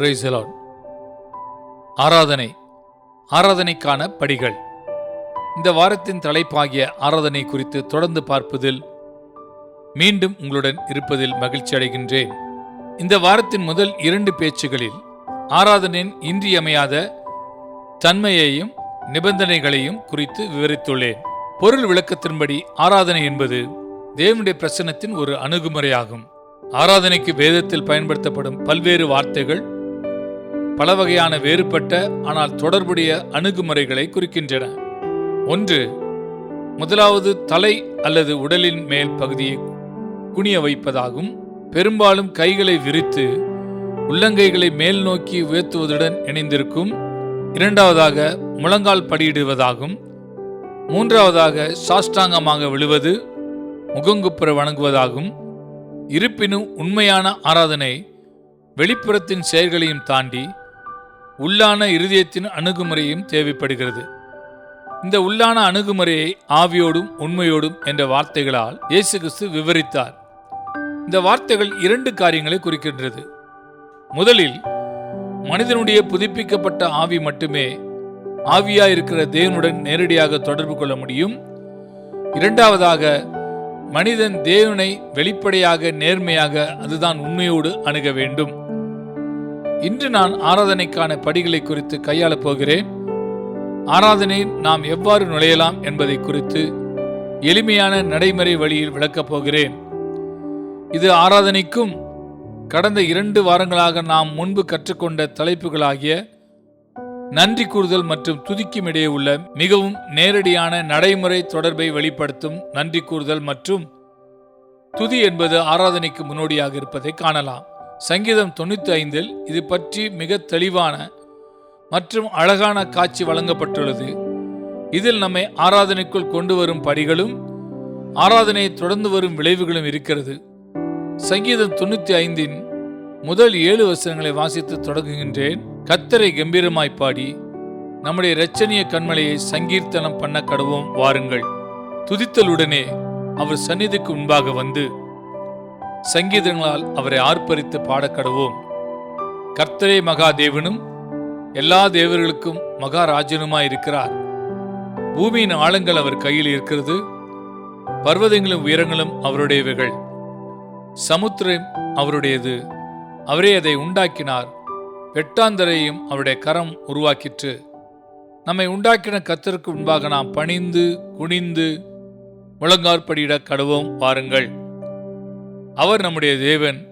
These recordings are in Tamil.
பிரைசலான் ஆராதனை ஆராதனைக்கான படிகள். இந்த வாரத்தின் தலைப்பாகிய ஆராதனை குறித்து தொடர்ந்து பார்ப்பதில் மீண்டும் உங்களுடன் இருப்பதில் மகிழ்ச்சி அடைகின்றேன். இந்த வாரத்தின் முதல் இரண்டு பேச்சுகளில் ஆராதனையின் இன்றியமையாத தன்மையையும் நிபந்தனைகளையும் குறித்து விவரித்துள்ளேன். பொருள் விளக்கத்தின்படி ஆராதனை என்பது தேவனுடைய பிரசன்னத்தின் ஒரு அணுகுமுறையாகும். ஆராதனைக்கு வேதத்தில் பயன்படுத்தப்படும் பல்வேறு வார்த்தைகள் பல வகையான வேறுபட்ட ஆனால் தொடர்புடைய அணுகுமுறைகளை குறிக்கின்றன. ஒன்று முதலாவது தலை அல்லது உடலின் மேல் பகுதியை குனிய வைப்பதாகும். பெரும்பாலும் கைகளை விரித்து உள்ளங்கைகளை மேல் நோக்கி உயர்த்துவதுடன் இணைந்திருக்கும். இரண்டாவதாக முழங்கால் படியிடுவதாகும். மூன்றாவதாக சாஷ்டாங்கமாக விழுவது முகங்குப்புற வணங்குவதாகும். இருப்பினும் உண்மையான ஆராதனை வெளிப்புறத்தின் செயல்களையும் தாண்டி உள்ளான இருதயத்தின் அணுகுமுறையும் தேவைப்படுகிறது. இந்த உள்ளான அணுகுமுறையை ஆவியோடும் உண்மையோடும் என்ற வார்த்தைகளால் இயேசு கிறிஸ்து விவரித்தார். இந்த வார்த்தைகள் இரண்டு காரியங்களை குறிக்கின்றது. முதலில் மனிதனுடைய புதுப்பிக்கப்பட்ட ஆவி மட்டுமே ஆவியாயிருக்கிற தேவனுடன் நேரடியாக தொடர்பு கொள்ள முடியும். இரண்டாவதாக மனிதன் தேவனை வெளிப்படையாக நேர்மையாக அதுதான் உண்மையோடு அணுக வேண்டும். இன்று நான் ஆராதனைக்கான படிகளை குறித்து கையாளப் போகிறேன். ஆராதனை நாம் எவ்வாறு நுழையலாம் என்பதை குறித்து எளிமையான நடைமுறை வழியில் விளக்கப் போகிறேன். இது ஆராதனைக்கும் கடந்த இரண்டு வாரங்களாக நாம் முன்பு கற்றுக்கொண்ட தலைப்புகளாகிய நன்றி கூறுதல் மற்றும் துதிக்கும் இடையே உள்ள மிகவும் நேரடியான நடைமுறை தொடர்பை வெளிப்படுத்தும் நன்றி கூறுதல் மற்றும் துதி என்பது ஆராதனைக்கு முன்னோடியாக இருப்பதை காணலாம். சங்கீதம் தொண்ணூத்தி ஐந்தில் இது பற்றி மிக தெளிவான மற்றும் அழகான காட்சி வழங்கப்பட்டுள்ளது. இதில் நம்மை ஆராதனைக்குள் கொண்டு வரும் படிகளும் ஆராதனையை தொடர்ந்து வரும் விளைவுகளும் இருக்கிறது. சங்கீதம் தொண்ணூத்தி ஐந்தின் முதல் ஏழு வசனங்களை வாசித்து தொடங்குகின்றேன். கத்தரை கம்பீரமாய் பாடி நம்முடைய இரட்சணிய கண்மலையை சங்கீர்த்தனம் பண்ண கடவோம் வாருங்கள். துதித்தலுடனே அவர் சந்நிதிக்கு முன்பாக வந்து சங்கீதங்களால் அவரை ஆர்ப்பரித்து பாடக்கடவோம். கர்த்தரே மகாதேவனும் எல்லா தேவர்களுக்கும் மகாராஜனுமாய் இருக்கிறார் பூமியின் ஆழங்கள் அவர் கையில் இருக்கிறது பர்வதங்களும் உயரங்களும் அவருடையவைகள். சமுத்திரம் அவருடையது அவரே அதை உண்டாக்கினார். வெட்டாந்தரையும் அவருடைய கரம் உருவாக்கிற்று. நம்மை உண்டாக்கின கத்தருக்கு முன்பாக நாம் பணிந்து குனிந்து முழங்காற்படியிட கடவோம் பாருங்கள் அவர் நம்முடைய தேவன்.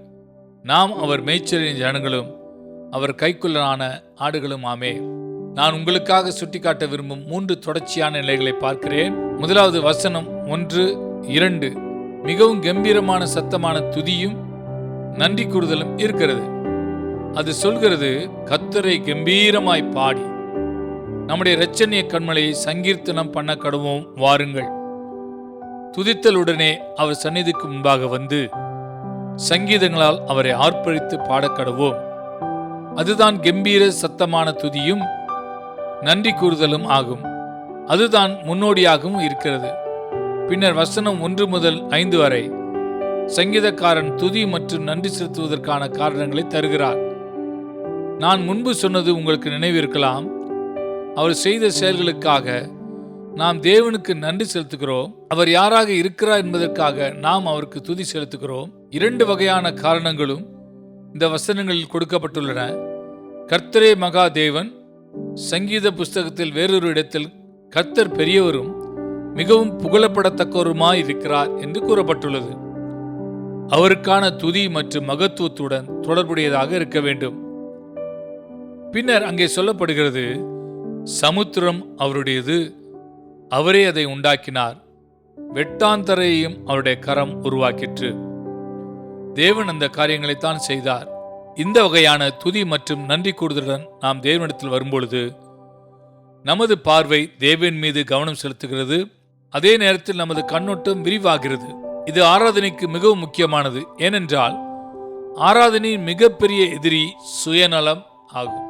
நாம் அவர் மேய்ச்சலின் ஜனங்களும் அவர் கைக்குள்ளனான ஆடுகளும் ஆமே. நான் உங்களுக்காக சுட்டிக்காட்ட விரும்பும் மூன்று தொடர்ச்சியான நிலைகளை பார்க்கிறேன். முதலாவது வசனம் ஒன்று இரண்டு. மிகவும் கம்பீரமான சத்தமான துதியும் நன்றி கூறுதலும் இருக்கிறது. அது சொல்கிறது கத்தரை கம்பீரமாய் பாடி. நம்முடைய இரட்சணிய கண்மலையை சங்கீர்த்தனம் பண்ண கடவும் வாருங்கள். துதித்தலுடனே அவர் சந்நிதிக்கு முன்பாக வந்து சங்கீதங்களால் அவரை ஆர்ப்பரித்து பாடக்கடவோம். அதுதான் கம்பீர சத்தமான துதியும் நன்றி கூறுதலும் ஆகும். அதுதான் முன்னோடியாகவும் இருக்கிறது. பின்னர் வசனம் ஒன்று முதல் ஐந்து வரை சங்கீதக்காரன் துதி மற்றும் நன்றி செலுத்துவதற்கான காரணங்களை தருகிறார். நான் முன்பு சொன்னது உங்களுக்கு நினைவிருக்கலாம். அவர் செய்த செயல்களுக்காக நாம் தேவனுக்கு நன்றி செலுத்துகிறோம். அவர் யாராக இருக்கிறார் என்பதற்காக நாம் அவருக்கு துதி செலுத்துகிறோம். இரண்டு வகையான காரணங்களும் இந்த வசனங்களில் கொடுக்கப்பட்டுள்ளன. கர்த்தரே மகா தேவன் சங்கீத புஸ்தகத்தில் வேறொரு இடத்தில் கர்த்தர் பெரியவரும் மிகவும் புகழப்படத்தக்கவருமாய் இருக்கிறார் என்று கூறப்பட்டுள்ளது. அவருக்கான துதி மற்றும் மகத்துவத்துடன் தொடர்புடையதாக இருக்க வேண்டும். பின்னர் அங்கே சொல்லப்படுகிறது சமுத்திரம் அவருடையது அவரே அதை உண்டாக்கினார். வெட்டாந்தரையையும் அவருடைய கரம் உருவாக்கிற்று. தேவன் அந்த காரியங்களைத்தான் செய்தார். இந்த வகையான துதி மற்றும் நன்றி கூடுதலுடன் நாம் தேவனிடத்தில் வரும்பொழுது நமது பார்வை தேவன் மீது கவனம் செலுத்துகிறது. அதே நேரத்தில் நமது கண்ணோட்டம் விரிவாகிறது. இது ஆராதனைக்கு மிகவும் முக்கியமானது. ஏனென்றால் ஆராதனையின் மிகப்பெரிய எதிரி சுயநலம் ஆகும்.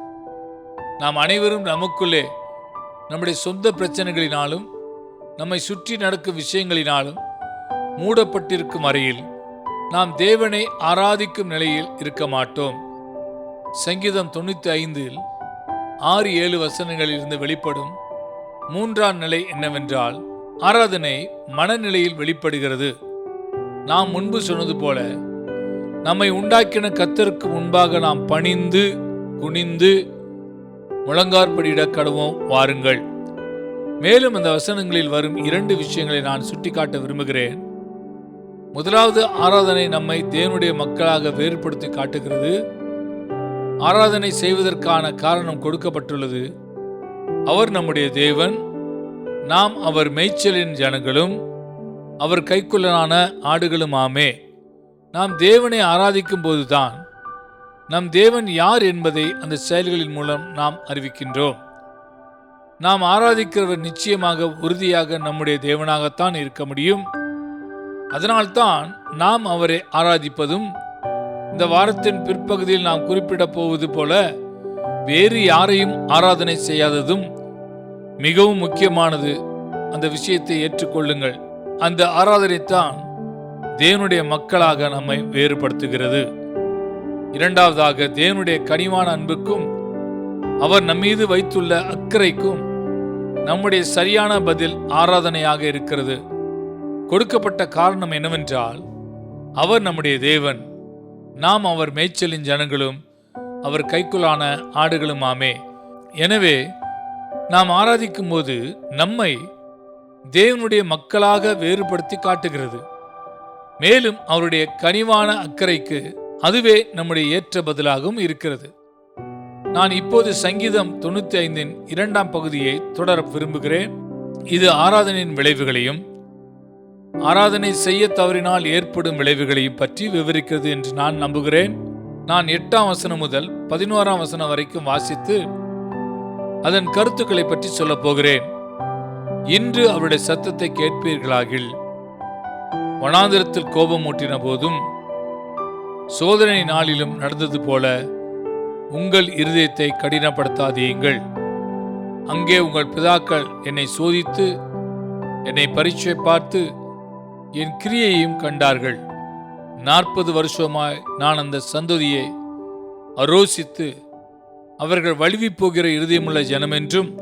நாம் அனைவரும் நமக்குள்ளே நம்முடைய சொந்த பிரச்சனைகளினாலும் நம்மை சுற்றி நடக்கும் விஷயங்களினாலும் மூடப்பட்டிருக்கும் அறையில் நாம் தேவனை ஆராதிக்கும் நிலையில் இருக்க மாட்டோம். சங்கீதம் தொண்ணூற்றி ஐந்தில் ஆறு ஏழு வசனங்களில் இருந்து வெளிப்படும் மூன்றாம் நிலை என்னவென்றால் ஆராதனை மனநிலையில் வெளிப்படுகிறது. நாம் முன்பு சொன்னது போல நம்மை உண்டாக்கின கத்தருக்கு முன்பாக நாம் பணிந்து குனிந்து முழங்கார்படியிட கடவோம் வாருங்கள். மேலும் அந்த வசனங்களில் வரும் இரண்டு விஷயங்களை நான் சுட்டிக்காட்ட விரும்புகிறேன். முதலாவது ஆராதனை நம்மை தேவனுடைய மக்களாக வேறுபடுத்தி காட்டுகிறது. ஆராதனை செய்வதற்கான காரணம் கொடுக்கப்பட்டுள்ளது. அவர் நம்முடைய தேவன் நாம் அவர் மேய்ச்சலின் ஜனங்களும் அவர் கைக்குள்ளனான ஆடுகளுமாமே நாம் தேவனை ஆராதிக்கும் போதுதான் நம் தேவன் யார் என்பதை அந்த செயல்களின் மூலம் நாம் அறிவிக்கின்றோம். நாம் ஆராதிக்கிறவர் நிச்சயமாக உறுதியாக நம்முடைய தேவனாகத்தான் இருக்க முடியும். அதனால்தான் நாம் அவரை ஆராதிப்பதும் இந்த வாரத்தின் பிற்பகுதியில் நாம் குறிப்பிடப் போவது போல வேறு யாரையும் ஆராதனை செய்யாததும் மிகவும் முக்கியமானது. அந்த விஷயத்தை ஏற்றுக்கொள்ளுங்கள். அந்த ஆராதனை தான் தேவனுடைய மக்களாக நம்மை வேறுபடுத்துகிறது. இரண்டாவதாக தேவனுடைய கனிவான அன்புக்கும் அவர் நம்மீது வைத்துள்ள அக்கறைக்கும் நம்முடைய சரியான பதில் ஆராதனையாக இருக்கிறது. கொடுக்கப்பட்ட காரணம் என்னவென்றால் அவர் நம்முடைய தேவன். நாம் அவர் மேய்ச்சலின் ஜனங்களும் அவர் கைக்குள்ளான ஆடுகளுமாமே எனவே நாம் ஆராதிக்கும் போது நம்மை தேவனுடைய மக்களாக வேறுபடுத்தி காட்டுகிறது. மேலும் அவருடைய கனிவான அக்கறைக்கு அதுவே நம்முடைய ஏற்ற பதிலாகவும் இருக்கிறது. நான் இப்போது சங்கீதம் தொண்ணூத்தி ஐந்தின் இரண்டாம் பகுதியை தொடர விரும்புகிறேன். இது ஆராதனையின் விளைவுகளையும் ஆராதனை செய்ய தவறினால் ஏற்படும் விளைவுகளையும் பற்றி விவரிக்கிறது என்று நான் நம்புகிறேன். நான் எட்டாம் வசனம் முதல் பதினோராம் வசனம் வரைக்கும் வாசித்து அதன் கருத்துக்களை பற்றி சொல்லப் போகிறேன். இன்று அவருடைய சத்தத்தை கேட்பீர்களாகில் வனாந்திரத்தில் கோபம் ஊட்டின போதும் சோதனை நாளிலும் நடந்தது போல உங்கள் இருதயத்தை கடினப்படுத்தாதீங்கள் அங்கே உங்கள் பிதாக்கள் என்னை சோதித்து என்னை பரீட்சை பார்த்து என் கிரியையும் கண்டார்கள். நாற்பது வருஷமாய் நான் அந்த சந்ததியை அரோசித்து அவர்கள் வழுவி போகிற இருதயமுள்ள ஜனம் என்றும்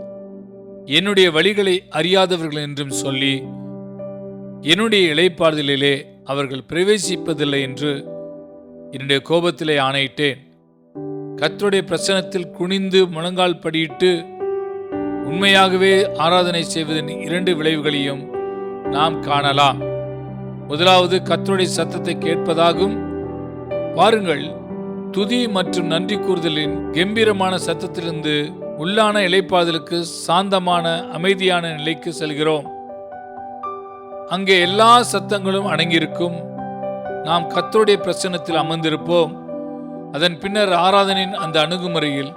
என்னுடைய வழிகளை அறியாதவர்கள் என்றும் சொல்லி என்னுடைய இளைப்பாறுதலிலே அவர்கள் பிரவேசிப்பதில்லை என்று என்னுடைய கோபத்திலே ஆணையிட்டேன். கத்தருடைய பிரசனத்தில் குனிந்து முழங்கால் படியிட்டு உண்மையாகவே ஆராதனை செய்வதன் இரண்டு விளைவுகளையும் நாம் காணலாம். முதலாவது கத்தருடைய சத்தத்தை கேட்பதாகும். பாருங்கள் துதி மற்றும் நன்றி கூறுதலின் கம்பீரமான சத்தத்திலிருந்து உள்ளான இலைப்பாதலுக்கு சாந்தமான அமைதியான நிலைக்கு செல்கிறோம். அங்கே எல்லா சத்தங்களும் அடங்கியிருக்கும். நாம் கத்தருடைய பிரச்சனத்தில் அமர்ந்திருப்போம். அதன் பின்னர் ஆராதனின் அந்த அணுகுமுறையில்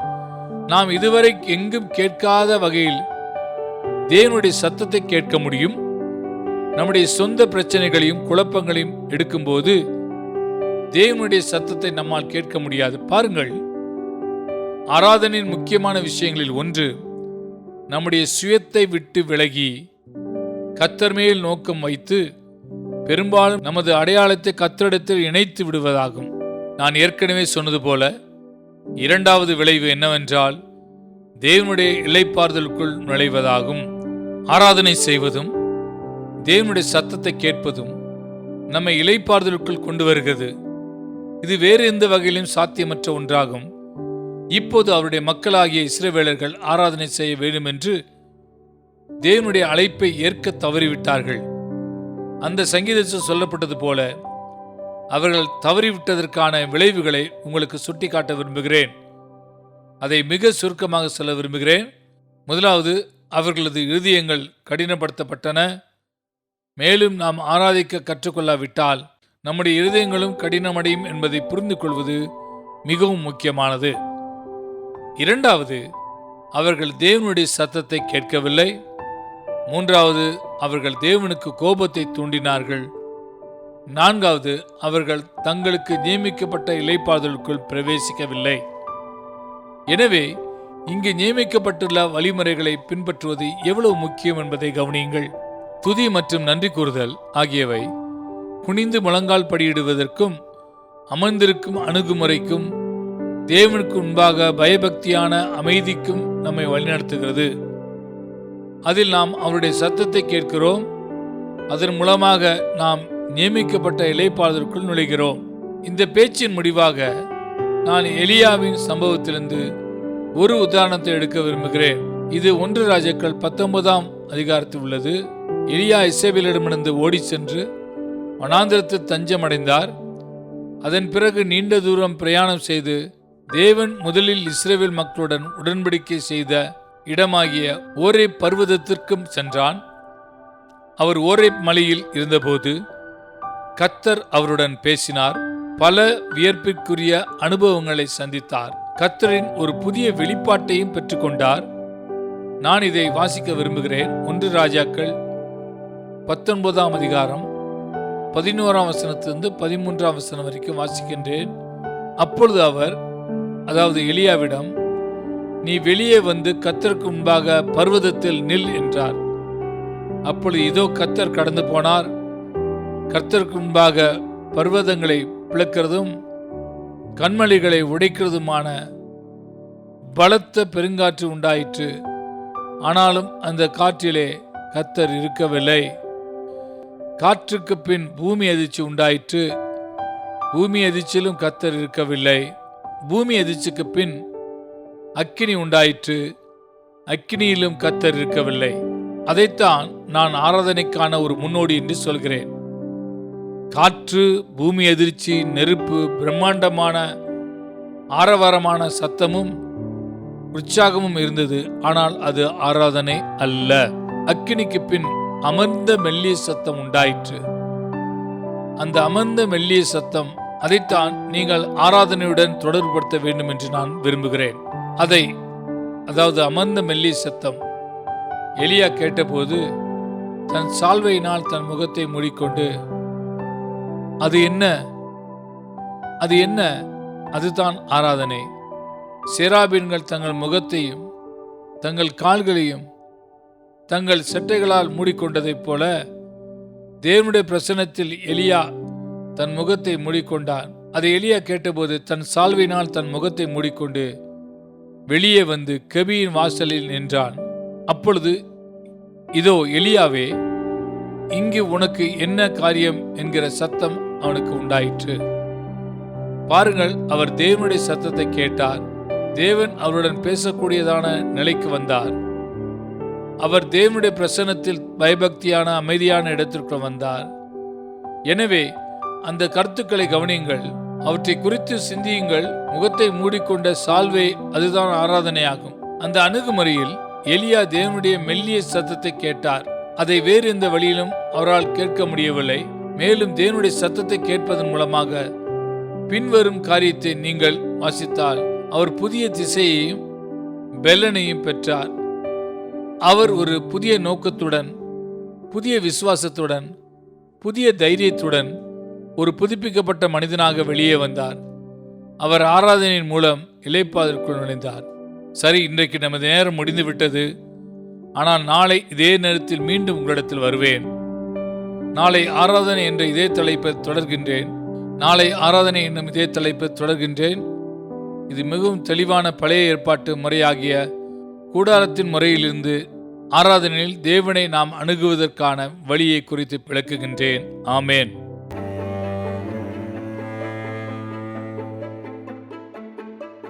நாம் இதுவரை எங்கும் கேட்காத வகையில் தேவனுடைய சத்தத்தை கேட்க முடியும். நம்முடைய சொந்த பிரச்சனைகளையும் குழப்பங்களையும் எடுக்கும்போது தேவனுடைய சத்தத்தை நம்மால் கேட்க முடியாது. பாருங்கள். ஆராதனின் முக்கியமான விஷயங்களில் ஒன்று நம்முடைய சுயத்தை விட்டு விலகி கத்தர் மேல் நோக்கம் வைத்து பெரும்பாலும் நமது அடையாளத்தை கத்தரிடத்தில் இணைத்து விடுவதாகும். நான் ஏற்கனவே சொன்னது போல இரண்டாவது விளைவு என்னவென்றால் தேவனுடைய இலைப்பாறுதலுக்குள் நுழைவதாகும். ஆராதனை செய்வதும் தேவனுடைய சத்தத்தை கேட்பதும் நம்மை இலைப்பாறுதலுக்குள் கொண்டு வருகிறது. இது வேறு எந்த வகையிலும் சாத்தியமற்ற ஒன்றாகும். இப்போது அவருடைய மக்களாகிய இஸ்ரவேலர்கள் ஆராதனை செய்ய வேண்டும் என்று தேவனுடைய அழைப்பை ஏற்க தவறிவிட்டார்கள். அந்த சங்கீதத்தில் சொல்லப்பட்டது போல அவர்கள் தவறிவிட்டதற்கான விளைவுகளை உங்களுக்கு சுட்டிக்காட்ட விரும்புகிறேன். அதை மிக சுருக்கமாக சொல்ல விரும்புகிறேன். முதலாவது அவர்களது இருதயங்கள் கடினப்படுத்தப்பட்டன. மேலும் நாம் ஆராதிக்க கற்றுக்கொள்ளாவிட்டால் நம்முடைய இருதயங்களும் கடினமடையும் என்பதை புரிந்து கொள்வது மிகவும் முக்கியமானது. இரண்டாவது அவர்கள் தேவனுடைய சத்தத்தை கேட்கவில்லை. மூன்றாவது அவர்கள் தேவனுக்கு கோபத்தை தூண்டினார்கள். நான்காவது அவர்கள் தங்களுக்கு நியமிக்கப்பட்ட இலைப்பாதலுக்குள் பிரவேசிக்கவில்லை. எனவே இங்கு நியமிக்கப்பட்டுள்ள வழிமுறைகளை பின்பற்றுவது எவ்வளவு முக்கியம் என்பதை கவனியுங்கள். துதி மற்றும் நன்றி கூறுதல் ஆகியவை குனிந்து முழங்கால் படியிடுவதற்கும் அமர்ந்திருக்கும் அணுகுமுறைக்கும் தேவனுக்கு முன்பாக பயபக்தியான அமைதிக்கும் நம்மை வழிநடத்துகிறது. அதில் நாம் அவருடைய சத்தத்தை கேட்கிறோம். அதன் மூலமாக நாம் நியமிக்கப்பட்ட இலைப்பாளருக்குள் நுழைகிறோம். இந்த பேச்சின் முடிவாக நான் எலியாவின் சம்பவத்திலிருந்து ஒரு உதாரணத்தை எடுக்க விரும்புகிறேன். இது ஒன்று ராஜாக்கள் பத்தொன்பதாம் அதிகாரத்தில் உள்ளது. எலியா இசேபிலிடமிருந்து ஓடி சென்று வனாந்திரத்தில் தஞ்சமடைந்தார். அதன் பிறகு நீண்ட தூரம் பிரயாணம் செய்து தேவன் முதலில் இஸ்ரேவேல் மக்களுடன் உடன்படிக்கை செய்த இடமாகிய ஓரே பர்வதத்திற்கும் சென்றான். அவர் ஓரே மலையில் இருந்தபோது கத்தர் அவருடன் பேசினார். பல வியர்ப்பிற்குரிய அனுபவங்களை சந்தித்தார். கத்தரின் ஒரு புதிய வெளிப்பாட்டையும் பெற்றுக்கொண்டார் நான் இதை வாசிக்க விரும்புகிறேன். ஒன்று ராஜாக்கள் பத்தொன்பதாம் அதிகாரம் பதினோராம் வசனத்திலிருந்து பதிமூன்றாம் வசனம் வரைக்கும் வாசிக்கின்றேன். அப்பொழுது அவர் அதாவது எளியாவிடம் நீ வெளியே வந்து கத்தருக்கு முன்பாக பர்வதத்தில் நில் என்றார். அப்பொழுது இதோ கத்தர் கடந்து போனார். கர்த்தருக்கு முன்பாக பர்வதங்களை பிளக்கிறதும் கண்மலைகளை உடைக்கிறதுமான பலத்த பெருங்காற்று உண்டாயிற்று. ஆனாலும் அந்த காற்றிலே கத்தர் இருக்கவில்லை. காற்றுக்கு பின் பூமி அதிர்ச்சி உண்டாயிற்று. பூமி அதிர்ச்சியிலும் கத்தர் இருக்கவில்லை. பூமி அதிர்ச்சிக்கு பின் அக்கினி உண்டாயிற்று. அக்கினியிலும் கத்தர் இருக்கவில்லை. அதைத்தான் நான் ஆராதனைக்கான ஒரு முன்னோடி என்று சொல்கிறேன். காற்று பூமி எதிர்ச்சி நெருப்பு பிரம்மாண்டமான ஆரவாரமான சத்தமும் உற்சாகமும் இருந்தது. ஆனால் அது ஆராதனை அல்ல. அக்கினிக்கு பின் அமர்ந்த மெல்லிய சத்தம் உண்டாயிற்று. அந்த அமர்ந்த மெல்லிய சத்தம் அதைத்தான் நீங்கள் ஆராதனையுடன் தொடர்புபடுத்த வேண்டும் என்று நான் விரும்புகிறேன். அதை அதாவது அமர்ந்த மெல்லிய சத்தம் எலியா கேட்டபோது தன் சால்வையினால் தன் முகத்தை மூடிக்கொண்டு அது என்ன? அது என்ன? அதுதான் ஆராதனை. சேராபீன்கள் தங்கள் முகத்தையும் தங்கள் கால்களையும் தங்கள் செட்டைகளால் மூடிக்கொண்டதைப் போல தேவனுடைய பிரசனத்தில் எலியா தன் முகத்தை மூடிக்கொண்டான். அதை எலியா கேட்டபோது தன் சால்வினால் தன் முகத்தை மூடிக்கொண்டு வெளியே வந்து கெபியின் வாசலில் நின்றான். அப்பொழுது இதோ எலியாவே இங்கு உனக்கு என்ன காரியம்? என்கிற சத்தம் அவனுக்கு உண்டாயிற்று. பாருங்கள் அவர் தேவனுடைய சத்தத்தை கேட்டார். தேவன் அவருடன் பேசக்கூடியதான நிலைக்கு வந்தார். அவர் தேவனுடைய பிரசன்னத்தில் பயபக்தியான அமைதியான இடத்திற்கு வந்தார். எனவே அந்த கருத்துக்களை கவனியுங்கள். அவற்றை குறித்து சிந்தியுங்கள். முகத்தை மூடிக்கொண்ட சால்வே அதுதான் ஆராதனையாகும். அந்த அணுகுமுறையில் எலியா தேவனுடைய மெல்லிய சத்தத்தை கேட்டார். அதை வேறு எந்த வழியிலும் அவரால் கேட்க முடியவில்லை. மேலும் தேவனுடைய சத்தத்தை கேட்பதன் மூலமாக பின்வரும் காரியத்தை நீங்கள் வாசித்தால் அவர் புதிய திசையையும் பெல்லனையும் பெற்றார். அவர் ஒரு புதிய நோக்கத்துடன் புதிய விசுவாசத்துடன் புதிய தைரியத்துடன் ஒரு புதுப்பிக்கப்பட்ட மனிதனாக வெளியே வந்தார் அவர் ஆராதனையின் மூலம் இலைப்பாதற்குள் நுழைந்தார். சரி இன்றைக்கு நமது நேரம் முடிந்து விட்டது ஆனால் நாளை இதே நேரத்தில் மீண்டும் உங்களிடத்தில் வருவேன். நாளை ஆராதனை என்ற இதே தலைப்பை தொடர்கின்றேன். நாளை ஆராதனை என்னும் இதே தலைப்பை தொடர்கின்றேன். இது மிகவும் தெளிவான பழைய ஏற்பாட்டு முறையாகிய கூடாரத்தின் முறையிலிருந்து ஆராதனையில் தேவனை நாம் அணுகுவதற்கான வழியை குறித்து விளக்குகின்றேன். ஆமேன்.